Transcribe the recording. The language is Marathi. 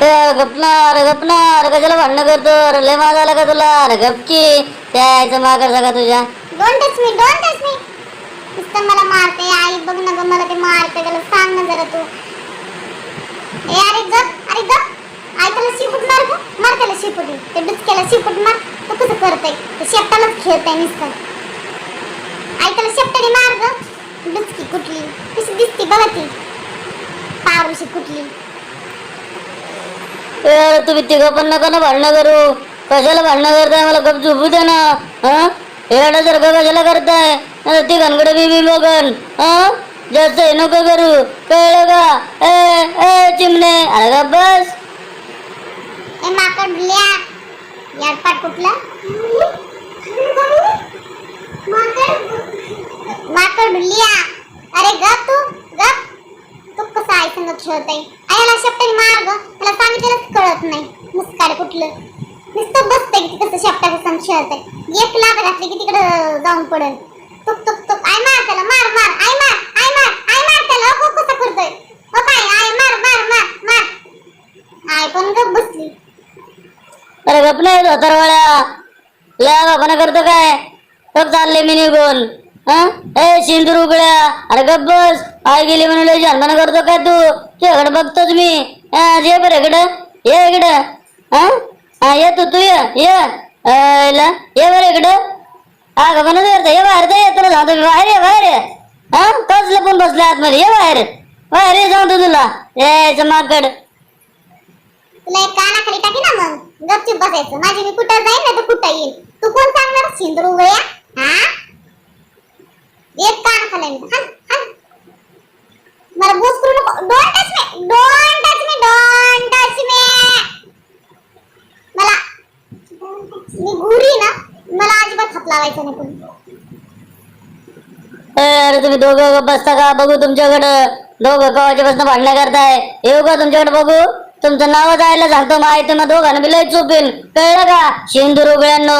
गपणार गपणार कशाला भांडणं करतो अरे लय माझा आला का तुला अरे गपकी त्याचं मागं सगळं तुझ्या. Don't touch me don't touch me नुसतं मला मारते आई बघ ना मला ते मारते त्याला सांग ना जरा तू. ए अरे गप अरे गप. आई त्याला शिपूट मार गं. मार त्याला शिपूट ते डुचक्याला शिपूट मार. तो कसं करतंय? ते शेपटालाच खेळतंय नुसतं. आई त्याला शेपटाने मार गं. डुचकी कुठली? कशी दिसती बघा ती. पारुशी कुठली? यार तुम्ही तिघं पण नका ना भांडणं करू. कशाला भांडणं करताय? मला गप झोपू दे ना. हा? जर कशाला करताय? ती तिघांकडे मी मी बघन. हा? जास्त हे नको करू. कळलं का? ए ए चिमणे. अरे का बस. ए माकड याडपाट कुठला? माकड लिया. अरे गप. कसा आई संग आयाला शेपटाने मार ग. त्याला सांगितलंच कळत नाही. मुस्काड कुठलं? नुसतं बसतंय की कसं शेपटा संग खेळतय. एक लाभ घातली की तिकडं जाऊन पडेल. तुक तुक तुक आय मार त्याला मार मार. आय मार आय मार आय मार त्याला. हो कसं करतोय? ओ काय आय मार मार मार मार. आय पण गप बसली. अरे गप नाही धोतरवाड्या लय बापानं करतो काय? गप चालले मी निघून. हा? ए सिंदूर उघड्या. अरे गब्बस बस. आई गेली म्हणून लय जन्मानं करतो काय तू? तुझ्याकडे बघतोच मी. ये बरं इकडं. ये इकडं. हा? ये तू तू ये. ये. अं, ला, ये बरं इकडं. हा गपनच करतो. ये बाहेर ये तुला सांगतो मी. बाहेर ये बाहेर ये. हा? कसलं लपून बसला आतमध्ये. ये बाहेर. बाहेर ये सांगतो तुला. यायचं माकड तुला एक कानाखाली टाकी ना मग. गपचूप बसायचं. माझी मी कुठं जाईन नाही तर कुठं येईल तू कोण सांगणार? सिंदूर उगळ्या हा? एक कान खाली हल हल. मला बूस करू नको. Don't touch me don't touch me don't touch me मला मी गुरी ना मला अजिबात हात लावायचा नाही कोणी अरे तुम्ही दोघं बसता का? बघू तुमच्याकडं. दोघं कवाच्यापासून भांडणं करताय. येऊ का तुमच्याकडे बघू. तुमचं नाव जायला झालं माहिती मग दोघांना बी लय चुपेल कळलं का? शेंदूर उगळ्यांनो